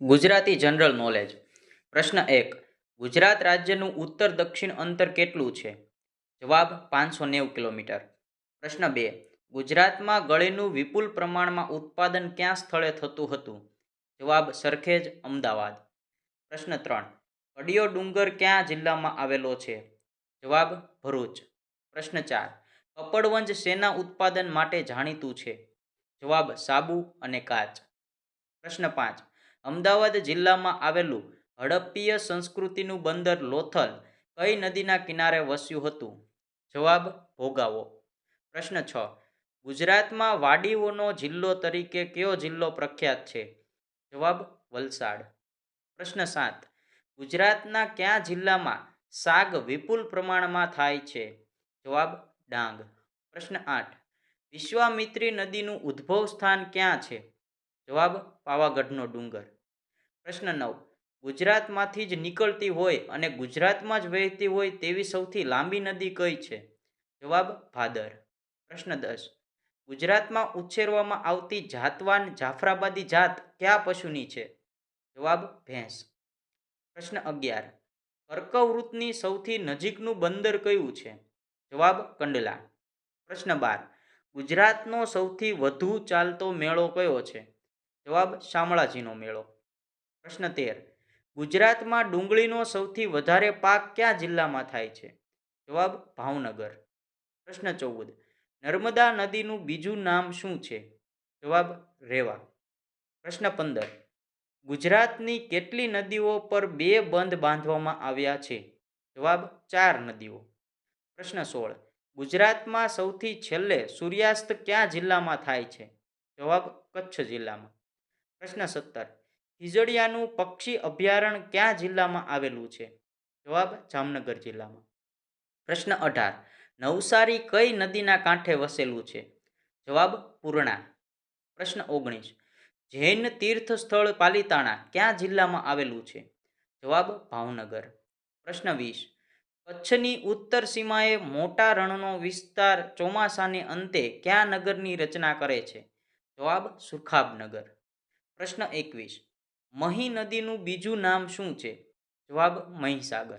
Gujarati general knowledge. પ્રશ્ન એક, ગુજરાત રાજ્યનું ઉત્તર દક્ષિણ અંતર કેટલું છે? જવાબ, પાંચસો નેવું કિલોમીટર. પ્રશ્ન બે, ગુજરાતમાં ગળીનું વિપુલ પ્રમાણમાં ઉત્પાદન ક્યાં સ્થળે થતું હતું? જવાબ, સરખેજ, અમદાવાદ. પ્રશ્ન ત્રણ, કડિયો ડુંગર ક્યાં જિલ્લામાં આવેલો છે? જવાબ, ભરૂચ. પ્રશ્ન ચાર, કપડવંજ સેના ઉત્પાદન માટે જાણીતું છે? જવાબ, સાબુ અને કાચ. પ્રશ્ન પાંચ અમદાવાદ જિલ્લામાં આવેલું હડપ્પીય સંસ્કૃતિનું બંદર લોથલ કઈ નદીના કિનારે વસ્યું હતું? જવાબ, ભોગાવો. પ્રશ્ન છ. ગુજરાતમાં વાડીઓનો જિલ્લો તરીકે કયો જિલ્લો પ્રખ્યાત છે? જવાબ, વલસાડ. પ્રશ્ન સાત. ગુજરાતના કયા જિલ્લામાં શાક વિપુલ પ્રમાણમાં થાય છે? જવાબ, ડાંગ. પ્રશ્ન આઠ. વિશ્વામિત્રી નદીનું ઉદ્ભવ સ્થાન ક્યાં છે? જવાબ, પાવાગઢનો ડુંગર. પ્રશ્ન નવ. ગુજરાતમાંથી જ નીકળતી હોય અને ગુજરાતમાં જ વહેતી હોય તેવી સૌથી લાંબી નદી કઈ છે? જવાબ, ભાદર. પ્રશ્ન દસ. ગુજરાતમાં ઉછેરવામાં આવતી જાતવાન જાફરાબાદી જાત કયા પશુની છે? જવાબ, ભેંસ. પ્રશ્ન અગિયાર. કર્કવૃતની સૌથી નજીકનું બંદર કયું છે? જવાબ, કંડલા. પ્રશ્ન બાર. ગુજરાતનો સૌથી વધુ ચાલતો મેળો કયો છે? જવાબ શામળાજીનો મેળો. પ્રશ્ન તેર. ગુજરાતમાં ડુંગળીનો સૌથી વધારે પાક કયા જિલ્લામાં થાય છે? જવાબ ભાવનગર. પ્રશ્ન ચૌદ. નર્મદા નદીનું બીજું નામ શું છે? જવાબ રેવા. પ્રશ્ન પંદર. ગુજરાતની કેટલી નદીઓ પર બે બંધ બાંધવામાં આવ્યા છે? જવાબ ચાર નદીઓ. પ્રશ્ન સોળ. ગુજરાતમાં સૌથી છેલ્લે સૂર્યાસ્ત કયા જિલ્લામાં થાય છે? જવાબ કચ્છ જિલ્લામાં. પ્રશ્ન સત્તર. ખીજડીયાનું પક્ષી અભયારણ્ય કયા જિલ્લામાં આવેલું છે? જવાબ, જામનગર જિલ્લામાં. પ્રશ્ન અઢાર. નવસારી કઈ નદીના કાંઠે વસેલું છે? જવાબ, પૂર્ણા. પ્રશ્ન ઓગણીસ. જૈન તીર્થ સ્થળ પાલિતાણા કયા જિલ્લામાં આવેલું છે? જવાબ, ભાવનગર. પ્રશ્ન વીસ. કચ્છની ઉત્તર સીમાએ મોટા રણનો વિસ્તાર ચોમાસાને અંતે કયા નગરની રચના કરે છે? જવાબ સુરખાબનગર પ્રશ્ન એકવીસ. મહી નદીનું બીજું નામ શું છે? જવાબ મહીસાગર.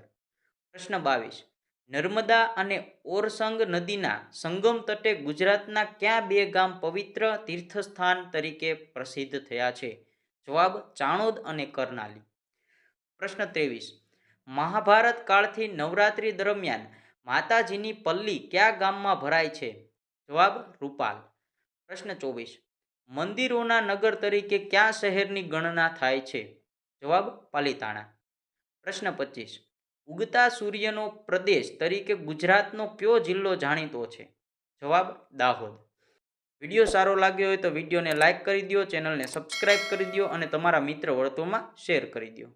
પ્રશ્ન બાવીસ. નર્મદા અને ઓરસંગ નદીના સંગમ તટે ગુજરાતના કયા બે ગામ પવિત્ર તીર્થસ્થાન તરીકે પ્રસિદ્ધ થયા છે? જવાબ ચાણોદ અને કરનાલી. પ્રશ્ન ત્રેવીસ. મહાભારત કાળથી નવરાત્રી દરમિયાન માતાજીની પલ્લી કયા ગામમાં ભરાય છે? જવાબ રૂપાલ. પ્રશ્ન ચોવીસ. મંદિરોના નગર તરીકે કયા શહેરની ગણના થાય છે? જવાબ પાલિતાણા. પ્રશ્ન પચીસ. ઉગતા સૂર્યનો પ્રદેશ તરીકે ગુજરાતનો કયો જિલ્લો જાણીતો છે? જવાબ દાહોદ. વીડિયો સારો લાગ્યો હોય તો વિડીયોને લાઇક કરી દો ચેનલને સબસ્ક્રાઇબ કરી દો અને તમારા મિત્ર વર્તુળમાં શેર કરી દો